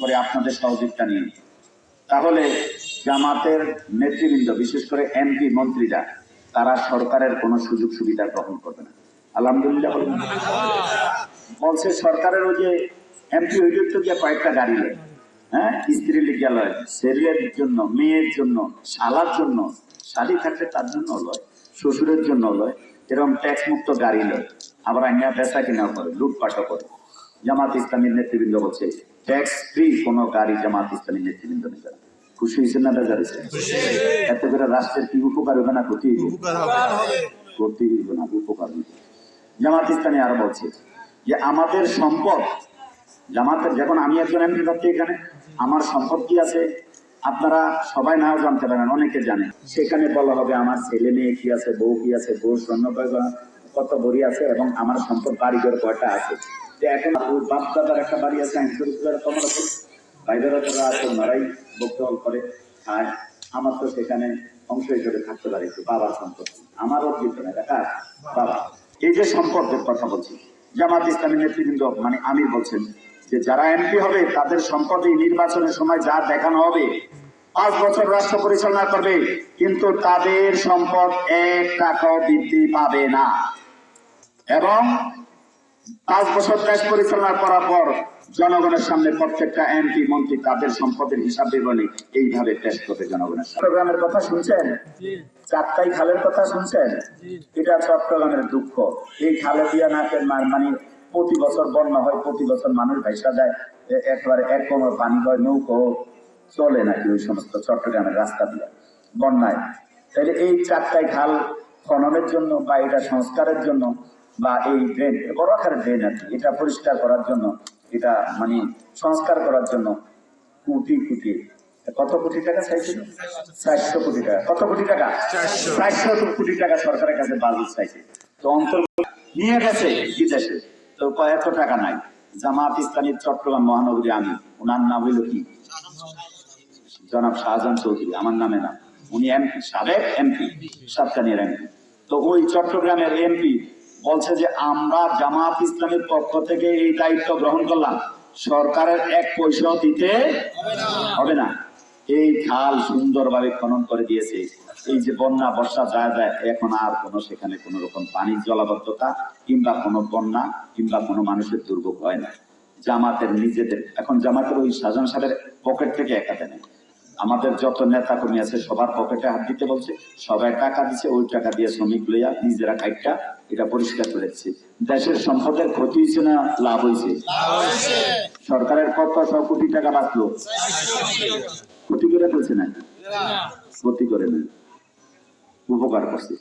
করে আপনাদের সহযোগিতা নিয়ে। তাহলে জামাতের নেতৃবৃন্দ, বিশেষ করে এমপি মন্ত্রীরা, তারা সরকারের কোনো সুযোগ সুবিধা গ্রহণ করবে না। আলহামদুলিল্লাহ বলছে সরকারের ওই যে এমপি হইলে তো গিয়ে কয়েকটা গাড়ি লয় হ্যাঁ? স্ত্রী লিখিয়া ছেলের জন্য, মেয়ের জন্য, শালার জন্য, শালি থাকলে তার জন্য লয়, শ্বশুরের জন্য লয়, এরকম ট্যাক্স মুক্ত গাড়ি লয়। আবার আইনা বেচা কিনা করে, লুটপাটও করে। জামাত ইসলামীর নেতৃবৃন্দ বলছে ট্যাক্স ফ্রি কোনো গাড়ি জামাত ইসলামী নেতৃবৃন্দ নেবে না। খুশি হয়েছেন না বেজার হয়েছে। এতে করে রাষ্ট্রের কি উপকার হবে না ক্ষতি ক্ষতি হইবে না উপকার হইবে জামাত ইসলামী আরও বলছে যে আমাদের সম্পদ জামাতের যখন আমি একজন এমপি থাকছি এখানে আমার সম্পদ কি আছে? আপনারা সবাই নাও জানতে পারেন অনেকে জানে। সেখানে বলা হবে আমার ছেলে মেয়ে কি আছে বউ কি আছে বউ স্বর্ণ কত বড়ি আছে এবং আমার সম্পদ বাড়িঘর কয়টা আছে? যে এখন ওই বাপ দাদার একটা বাড়ি আছে আইনশো রুপিয়ার কমল আছে বাইরের যারা আছে ওনারাই বক্তব্য করে। আর আমার তো সেখানে অংশ হিসেবে থাকতে পারে, একটু বাবার সম্পত্তি। আমার অর্জিত না এটা বাবা। এই যে সম্পর্কের কথা বলছি, জামাত ইসলামী নেতৃবৃন্দ মানে আমির বলছেন যে যারা এমপি হবে, তাদের সম্পদ নির্বাচনের সময় যা দেখানো হবে, পাঁচ বছর রাষ্ট্র পরিচালনা করবে, কিন্তু তাদের সম্পদ এক টাকাও বৃদ্ধি পাবে না। এবং পাঁচ বছর দেশ পরিচালনা করার পর জনগণের সামনে প্রত্যেকটা এমপি মন্ত্রী তাদের সম্পদের হিসাব বিবরণী এইভাবে পেশ করবে জনগণের চট্টগ্রামের কথা শুনছেন? চারটাই খালের কথা শুনছেন? এটা চট্টগ্রামের দুঃখ। এই খালে দিয়া নাকের মার মানে প্রতি বছর বন্যা হয় প্রতি বছর মানুষ ভাইসা যায় এ- একবারে এক কোমর পানি হয় নৌকো চলে নাকি ওই সমস্ত চট্টগ্রামের রাস্তা দিয়ে বন্যায়। তাহলে এই চারটাই খাল খননের জন্য বা এটা সংস্কারের জন্য বা এই ড্রেন বড় আকারের ড্রেন আর কি এটা পরিষ্কার করার জন্য এটা মানে সংস্কার করার জন্য কোটি কোটি কত কোটি টাকা চাইছিল? চারশো কোটি টাকা। কত কোটি টাকা? চারশো। কোটি টাকা সরকারের কাছে বাজেট চাইছে। তো অন্তর নিয়ে গেছে বিদেশে। তো কয়েক টাকা নাই। জামাত ইসলামী চট্টগ্রাম মহানগরী আমি ওনার নাম হইল কি? জনাব শাহজাহান চৌধুরী আমার নামে না। উনি এমপি সাবেক এমপি সাতকানিয়ার এমপি। তো ওই চট্টগ্রামের এমপি বলছে যে আমরা জামাত ইসলামের পক্ষ থেকে এই দায়িত্ব গ্রহণ করলাম। সরকারের এক পয়সাও দিতে হবে না। এই খাল সুন্দরভাবে খনন করে দিয়েছে। এই যে বন্যা, বর্ষা যায় যায় এখন আর কোনো সেখানে কোনো রকম পানির জলাবদ্ধতা কিংবা কোনো বন্যা কিংবা কোনো মানুষের দুর্ভোগ হয় না। জামাতের নিজেদের, এখন জামাতের ওই শাহজাহান সাহেবের পকেট থেকে একা দেয়। না। আমাদের যত নেতা কর্মী আছে সবার পকেটে হাত দিতে বলছে সবাই টাকা দিছে ওই টাকা দিয়ে শ্রমিক লইয়া নিজেরা কাজটা এটা পরিষ্কার করেছে দেশের সম্পদের ক্ষতি হয়েছে না লাভ হয়েছে সরকারের কত শ কোটি টাকা বাঁচলো? ক্ষতি করে ফেলছে না। ক্ষতি করে না। উপকার করছে।